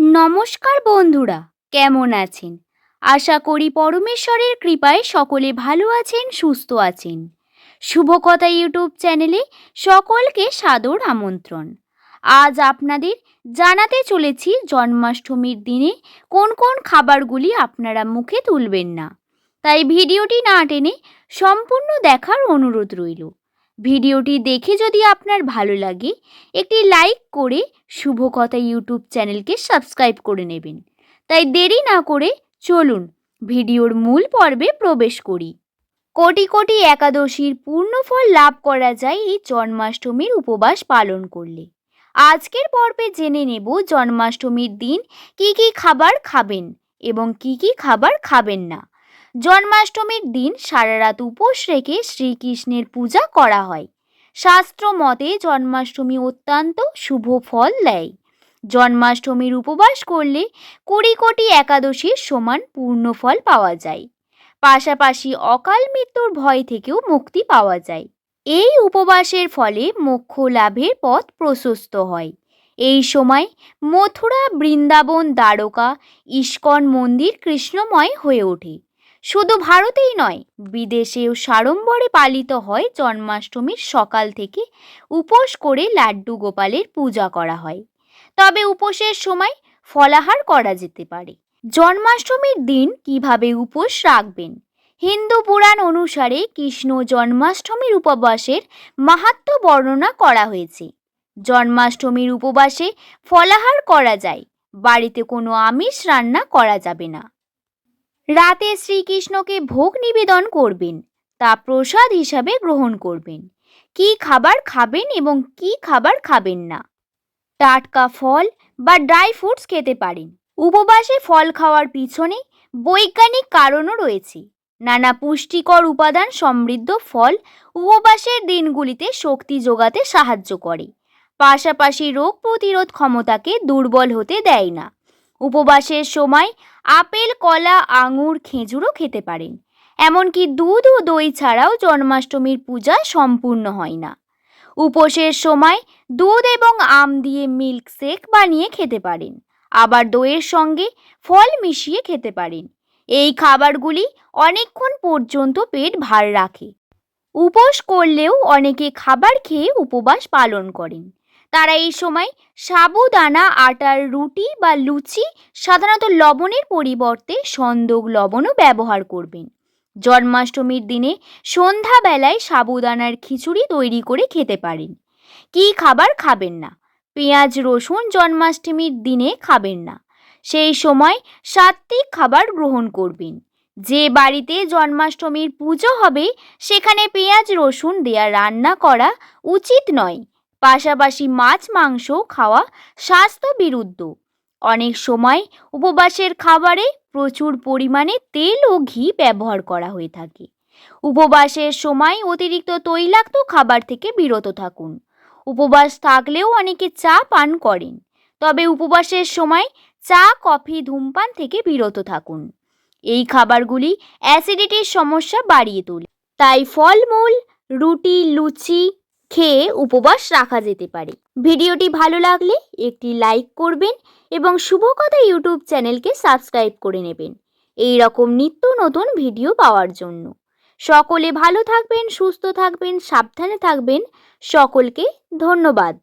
নমস্কার বন্ধুরা, কেমন আছেন? আশা করি পরমেশ্বরের কৃপায় সকলে ভালো আছেন, সুস্থ আছেন। শুভকথা ইউটিউব চ্যানেলে সকলকে সাদর আমন্ত্রণ। আজ আপনাদের জানাতে চলেছি জন্মাষ্টমীর দিনে কোন কোন খাবারগুলি আপনারা মুখে তুলবেন না। তাই ভিডিওটি না টেনে সম্পূর্ণ দেখার অনুরোধ রইল। ভিডিওটি দেখে যদি আপনার ভালো লাগে, একটি লাইক করে শুভকথা ইউটিউব চ্যানেলকে সাবস্ক্রাইব করে নেবেন। তাই দেরি না করে চলুন ভিডিওর মূল পর্বে প্রবেশ করি। কোটি কোটি একাদশীর পূর্ণ ফল লাভ করা যায় এই জন্মাষ্টমীর উপবাস পালন করলে। আজকের পর্বে জেনে নেব জন্মাষ্টমীর দিন কি কি খাবার খাবেন এবং কি কি খাবার খাবেন না। জন্মাষ্টমীর দিন সারা রাত উপোস রেখে শ্রীকৃষ্ণের পূজা করা হয়। শাস্ত্র মতে জন্মাষ্টমী অত্যন্ত শুভ ফল দেয়। জন্মাষ্টমীর উপবাস করলে কুড়ি কোটি একাদশীর সমান পূর্ণ ফল পাওয়া যায়। পাশাপাশি অকাল মৃত্যুর ভয় থেকেও মুক্তি পাওয়া যায়। এই উপবাসের ফলে মোক্ষ লাভের পথ প্রশস্ত হয়। এই সময় মথুরা বৃন্দাবন দ্বারকা, ইস্কন মন্দির কৃষ্ণময় হয়ে ওঠে। শুধু ভারতেই নয়, বিদেশেও সাড়ম্বরে পালিত হয় জন্মাষ্টমীর সকাল থেকে উপোস করে লাড্ডু গোপালের পূজা করা হয়। তবে উপোসের সময় ফলাহার করা যেতে পারে। জন্মাষ্টমীর দিন কীভাবে উপোস রাখবেন? হিন্দু পুরাণ অনুসারে কৃষ্ণ জন্মাষ্টমীর উপবাসের মাহাত্ম বর্ণনা করা হয়েছে। জন্মাষ্টমীর উপবাসে ফলাহার করা যায়, বাড়িতে কোনো আমিষ রান্না করা যাবে না। রাতে শ্রীকৃষ্ণকে ভোগ নিবেদন করবেন, তা প্রসাদ হিসাবে গ্রহণ করবেন। কি খাবার খাবেন এবং কি খাবার খাবেন না? টাটকা ফল বা ড্রাই ফ্রুটস খেতে পারেন। উপবাসে ফল খাওয়ার পিছনে বৈজ্ঞানিক কারণও রয়েছে। নানা পুষ্টিকর উপাদান সমৃদ্ধ ফল উপবাসের দিনগুলিতে শক্তি যোগাতে সাহায্য করে। পাশাপাশি রোগ প্রতিরোধ ক্ষমতাকে দুর্বল হতে দেয় না। উপবাসের সময় আপেল, কলা, আঙুর, খেজুরও খেতে পারেন। এমনকি দুধ ও দই ছাড়াও জন্মাষ্টমীর পূজা সম্পূর্ণ হয় না। উপোসের সময় দুধ এবং আম দিয়ে মিল্ক শেক বানিয়ে খেতে পারেন। আবার দইয়ের সঙ্গে ফল মিশিয়ে খেতে পারেন। এই খাবারগুলি অনেকক্ষণ পর্যন্ত পেট ভার রাখে। উপোস করলেও অনেকে খাবার খেয়ে উপবাস পালন করেন। তারা এই সময় সাবুদানা, আটার রুটি বা লুচি, সাধারণত লবণের পরিবর্তে সন্দক লবণও ব্যবহার করবেন। জন্মাষ্টমীর দিনে সন্ধ্যাবেলায় সাবুদানার খিচুড়ি তৈরি করে খেতে পারেন। কি খাবার খাবেন না? পেঁয়াজ, রসুন জন্মাষ্টমীর দিনে খাবেন না। সেই সময় সাত্ত্বিক খাবার গ্রহণ করবেন। যে বাড়িতে জন্মাষ্টমীর পুজো হবে, সেখানে পেঁয়াজ, রসুন দেয়া রান্না করা উচিত নয়। পাশাপাশি মাছ, মাংস খাওয়া স্বাস্থ্য বিরুদ্ধ অনেক সময় উপবাসের খাবারে প্রচুর পরিমাণে তেল ও ঘি ব্যবহার করা হয়ে থাকে। উপবাসের সময় অতিরিক্ত তৈলাক্ত খাবার থেকে বিরত থাকুন। উপবাস থাকলেও অনেকে চা পান করেন, তবে উপবাসের সময় চা, কফি, ধূমপান থেকে বিরত থাকুন। এই খাবারগুলি অ্যাসিডিটির সমস্যা বাড়িয়ে তোলে। তাই ফলমূল, রুটি, লুচি খেয়ে উপবাস রাখা যেতে পারে। ভিডিওটি ভালো লাগলে একটি লাইক করবেন এবং শুভকথা ইউটিউব চ্যানেলকে সাবস্ক্রাইব করে নেবেন। এই রকম নিত্য নতুন ভিডিও পাওয়ার জন্য। সকলে ভালো থাকবেন, সুস্থ থাকবেন, সাবধানে থাকবেন। সকলকে ধন্যবাদ।